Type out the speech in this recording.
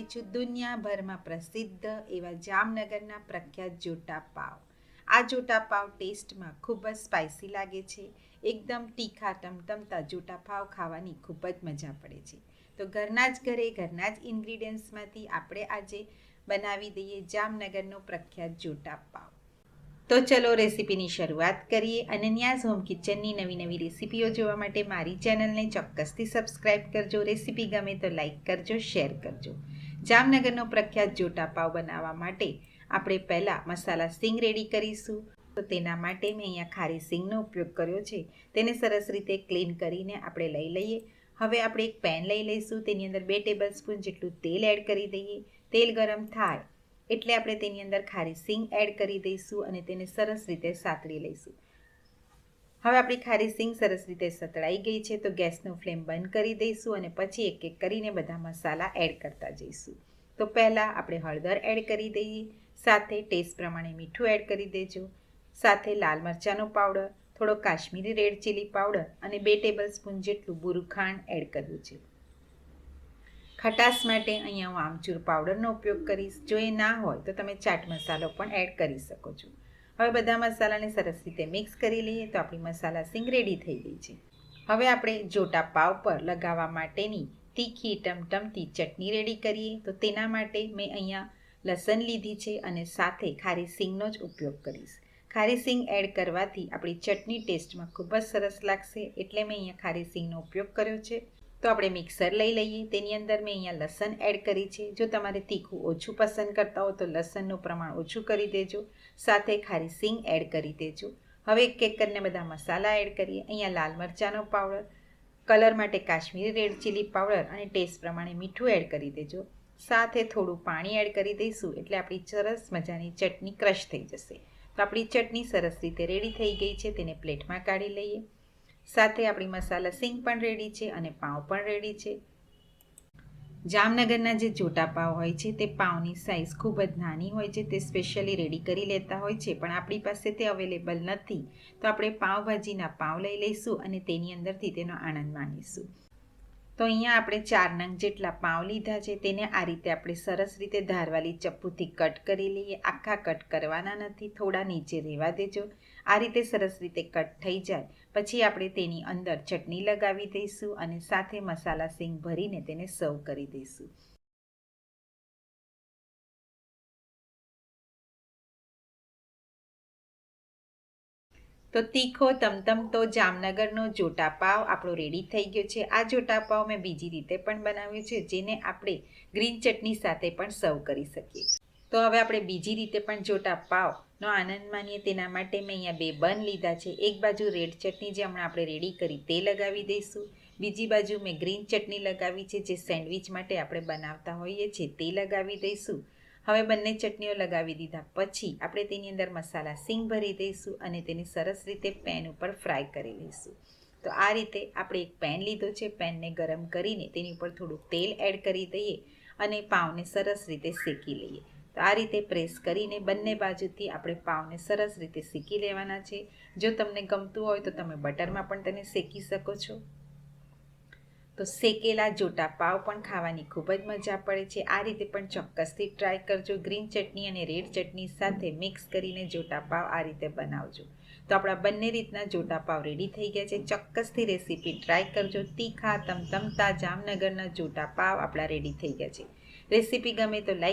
છું. દુનિયાભરમાં પ્રસિદ્ધ એવા જામનગરના પ્રખ્યાત જોટા પાવ. આ જોટા પાવ ટેસ્ટમાં ખૂબ જ સ્પાઇસી લાગે છે. એકદમ તીખા, ટમટમતા જોટા પાવ ખાવાની ખૂબ જ મજા પડે છે. તો ઘરના જ ઘરે, ઘરના જ ઇન્ગ્રીડિયન્ટ્સમાંથી આપણે આજે બનાવી દઈએ જામનગરનો પ્રખ્યાત જોટા પાવ. તો ચલો રેસીપીની શરૂઆત કરીએ અનન્યાઝ હોમ કિચનની નવી નવી રેસીપીઓ જોવા માટે મારી ચેનલને ચોક્કસથી સબસ્ક્રાઇબ કરજો. રેસીપી ગમે તો લાઇક કરજો શેર કરજો. જામનગરનો પ્રખ્યાત જોટા પાવ બનાવવા માટે આપણે પહેલાં મસાલા સિંગ રેડી કરીશું. તો તેના માટે મેં અહીંયા ખારી સિંગનો ઉપયોગ કર્યો છે. તેને સરસ રીતે ક્લીન કરીને આપણે લઈ લઈએ. હવે આપણે એક પેન લઈ લઈશું. તેની અંદર બે ટેબલ સ્પૂન જેટલું તેલ એડ કરી દઈએ. તેલ ગરમ થાય એટલે આપણે તેની અંદર ખારી સિંગ એડ કરી દઈશું અને તેને સરસ રીતે સાતળી લઈશું. હવે આપણી ખારી સિંગ સરસ રીતે સતળાઈ ગઈ છે, તો ગેસનું ફ્લેમ બંધ કરી દઈશું અને પછી એક એક કરીને બધા મસાલા એડ કરતા જઈશું. તો પહેલાં આપણે હળદર એડ કરી દઈએ, સાથે ટેસ્ટ પ્રમાણે મીઠું એડ કરી દેજો, સાથે લાલ મરચાંનો પાવડર, થોડો કાશ્મીરી રેડ ચીલી પાવડર અને બે ટેબલ સ્પૂન જેટલું બુરું ખાંડ એડ કર્યું છે. ખટાશ માટે અહીંયા હું આમચૂર પાવડરનો ઉપયોગ કરીશ. જો એ ના હોય તો તમે ચાટ મસાલો પણ એડ કરી શકો છો. હવે બધા મસાલાને સરસ રીતે મિક્સ કરી લઈએ તો આપણી મસાલા સિંગ રેડી થઈ ગઈ છે. હવે આપણે જોટા પાવ પર લગાવવા માટેની તીખી ટમટમતી ચટણી રેડી કરીએ. તો તેના માટે મેં અહીંયા લસણ લીધી છે અને સાથે ખારી સિંગનો જ ઉપયોગ કરીશ. ખારી સિંગ એડ કરવાથી આપણી ચટણી ટેસ્ટમાં ખૂબ જ સરસ લાગશે. એટલે મેં અહીંયા ખારી સિંગનો ઉપયોગ કર્યો છે. તો આપણે મિક્સર લઈ લઈએ. તેની અંદર મેં અહીંયા લસણ એડ કરી છે. જો તમારે તીખું ઓછું પસંદ કરતા હો તો લસણનું પ્રમાણ ઓછું કરી દેજો. સાથે ખારી સિંગ એડ કરી દેજો. હવે એક એક કરીને બધા મસાલા એડ કરીએ. અહીંયા લાલ મરચાંનો પાવડર કલર માટે કાશ્મીરી રેડ ચીલી પાવડર અને ટેસ્ટ પ્રમાણે મીઠું એડ કરી દેજો. સાથે થોડું પાણી એડ કરી દઈશું એટલે આપણી સરસ મજાની ચટણી ક્રશ થઈ જશે. તો આપણી ચટણી સરસ રીતે રેડી થઈ ગઈ છે. તેને પ્લેટમાં કાઢી લઈએ. સાથે આપણી મસાલા સિંગ પણ રેડી છે અને પાઉં પણ રેડી છે. જામનગરના જે જોટા પાવ હોય છે, તે પાઉંની સાઇઝ ખૂબ જ નાની હોય છે, તે સ્પેશિયલી રેડી કરી લેતા હોય છે, પણ આપણી પાસે તે અવેલેબલ નથી. તો આપણે પાવભાજીના પાવ લઈ લઈશું અને તેની અંદરથી તેનો આનંદ માણીશું તો અહીંયા આપણે ચાર નંગ જેટલા પાઉં લીધા છે, તેને આ રીતે આપણે સરસ રીતે ધારવાલી ચપ્પુથી કટ કરી લઈએ. આખા કટ કરવાના નથી, થોડા નીચે રહેવા દેજો. આ રીતે સરસ રીતે કટ થઈ જાય. પછી આપણે તેની અંદર ચટણી લગાવી દઈશું અને સાથે મસાલા સિંગ ભરીને તેને સર્વ કરી દઈશું. તો તીખો તમતમ તો જામનગરનો જોટા પાવ આપણો રેડી થઈ ગયો છે. આ જોટા પાવ મેં બીજી રીતે પણ બનાવ્યો છે, જેને આપણે ગ્રીન ચટણી સાથે પણ સર્વ કરી શકીએ. તો હવે આપણે બીજી રીતે પણ જોટા પાવનો આનંદ માનીએ. તેના માટે મેં અહીંયા બે બન લીધા છે. એક બાજુ રેડ ચટણી જે હમણાં આપણે રેડી કરી તે લગાવી દઈશું. બીજી બાજુ મેં ગ્રીન ચટણી લગાવી છે, જે સેન્ડવિચ માટે આપણે બનાવતા હોઈએ છીએ તે લગાવી દઈશું. હવે બંને ચટણીઓ લગાવી દીધા. પછી આપણે તેની અંદર મસાલા સિંગ ભરી દઈશું અને તેની સરસ રીતે પેન ઉપર ફ્રાય કરી લઈશું. તો આ રીતે આપણે એક પેન લીધો છે. પેનને ગરમ કરીને તેની ઉપર થોડું તેલ એડ કરી દઈએ અને પાવને સરસ રીતે શેકી લઈએ. તો આ રીતે પ્રેસ કરીને બંને બાજુથી આપણે પાવને સરસ રીતે શેકી લેવાના છે. જો તમને ગમતું હોય તો તમે બટરમાં પણ તેને શેકી શકો છો. તો શેકેલા જોટા પાવ પણ ખાવાની ખૂબ જ મજા પડે છે. આ રીતે પણ ચોક્કસથી ટ્રાય કરજો. ગ્રીન ચટણી અને રેડ ચટણી સાથે મિક્સ કરીને જોટા પાવ આ રીતે બનાવજો. તો આપણા બંને રીતના જોટા પાવ રેડી થઈ ગયા છે. ચોક્કસથી રેસીપી ટ્રાય કરજો. તીખા, તમતમતા જામનગરના જોટા પાવ આપણા રેડી થઈ ગયા છે. રેસીપી ગમે તો લાઈક